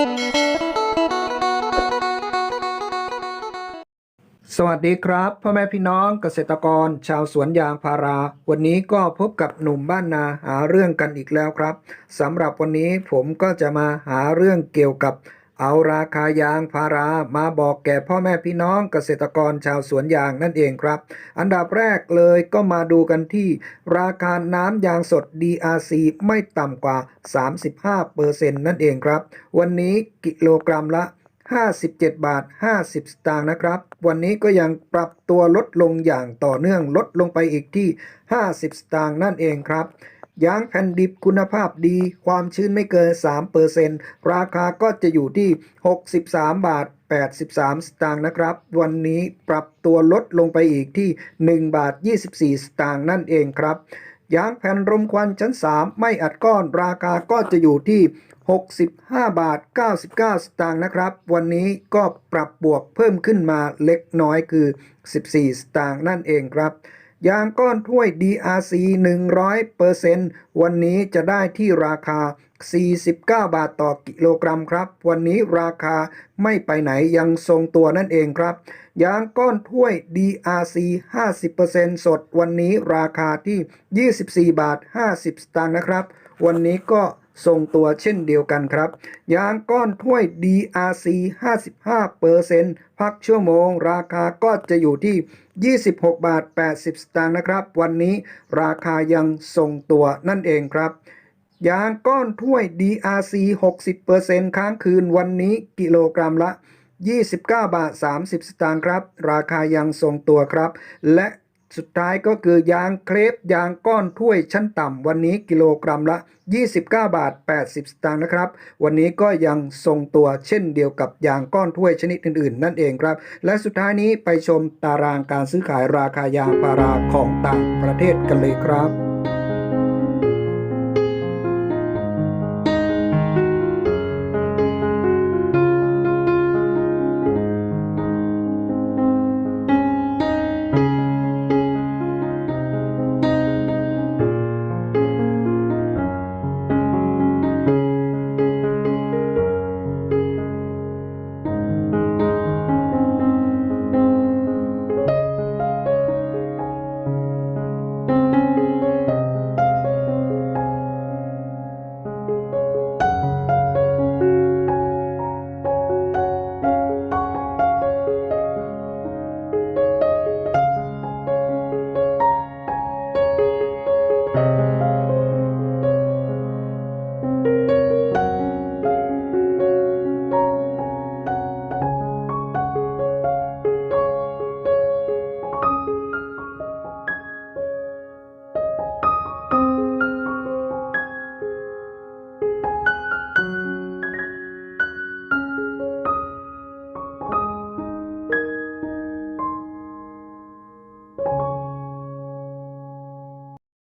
สวัสดีครับพ่อแม่พี่น้องเกษตรกร ชาวสวนยางพารา วันนี้ก็พบกับหนุ่มบ้านนาหาเรื่องกันอีกแล้วครับสำหรับวันนี้ผมก็จะมาหาเรื่องเกี่ยวกับ เอาราคายางพารามาบอกแก่พ่อแม่พี่น้องเกษตรกรชาวสวนยางนั่นเองครับ อันดับแรกเลยก็มาดูกันที่ ราคาน้ำยางสด DRC ไม่ต่ำกว่า 35%นั่นเองครับ วันนี้กิโลกรัมละ 57 บาท 50 สตางค์นะครับ วันนี้ก็ยังปรับตัวลดลงอย่างต่อเนื่องลดลงไปอีกที่ 50 สตางค์นั่นเองครับ ยางแผ่นดิบคุณภาพดี ความชื้นไม่เกิน 3%ราคาก็จะอยู่ที่ 63 บาท 83 สตางค์นะครับ วันนี้ปรับตัวลดลงไปอีกที่ 1 บาท 24 สตางค์นั่นเองครับยางแผ่นรมควันชั้น 3 ไม่อัดก้อนราคาก็จะอยู่ที่ 65 บาท 99 สตางค์นะครับ วันนี้ก็ปรับบวกเพิ่มขึ้นมาเล็กน้อยคือ 14 สตางค์นั่นเองครับ ยางก้อนถ้วย DRC 100%วันนี้จะได้ที่ราคา 49 บาทต่อกิโลกรัมครับ วันนี้ราคาไม่ไปไหนยังทรงตัวนั่นเองครับ ยางก้อนถ้วย DRC 50%สด วันนี้ราคาที่ 24 บาท 50 สตางค์นะครับ วันนี้ก็ ทรงตัวเช่นเดียวกันครับ ยางก้อนถ้วย DRC 55%พักชั่วโมง ราคาก็จะอยู่ที่ 26 บาท 80 สตางค์นะครับ วันนี้ราคายังทรงตัวนั่นเองครับ ยางก้อนถ้วย DRC 60%ค้างคืนวันนี้กิโลกรัมละ 29 บาท 30 สตางค์ครับ ราคายังทรงตัวครับ และ สุดท้ายก็คือยางเครปยางก้อนถ้วยชั้นต่ำวันนี้กิโลกรัมละ 29 บาท 80 สตางค์นะครับ วันนี้ก็ยังทรงตัวเช่นเดียวกับยางก้อนถ้วยชนิดอื่นๆ นั่นเองครับ และสุดท้ายนี้ไปชมตารางการซื้อขายราคายางพาราของต่างประเทศกันเลยครับ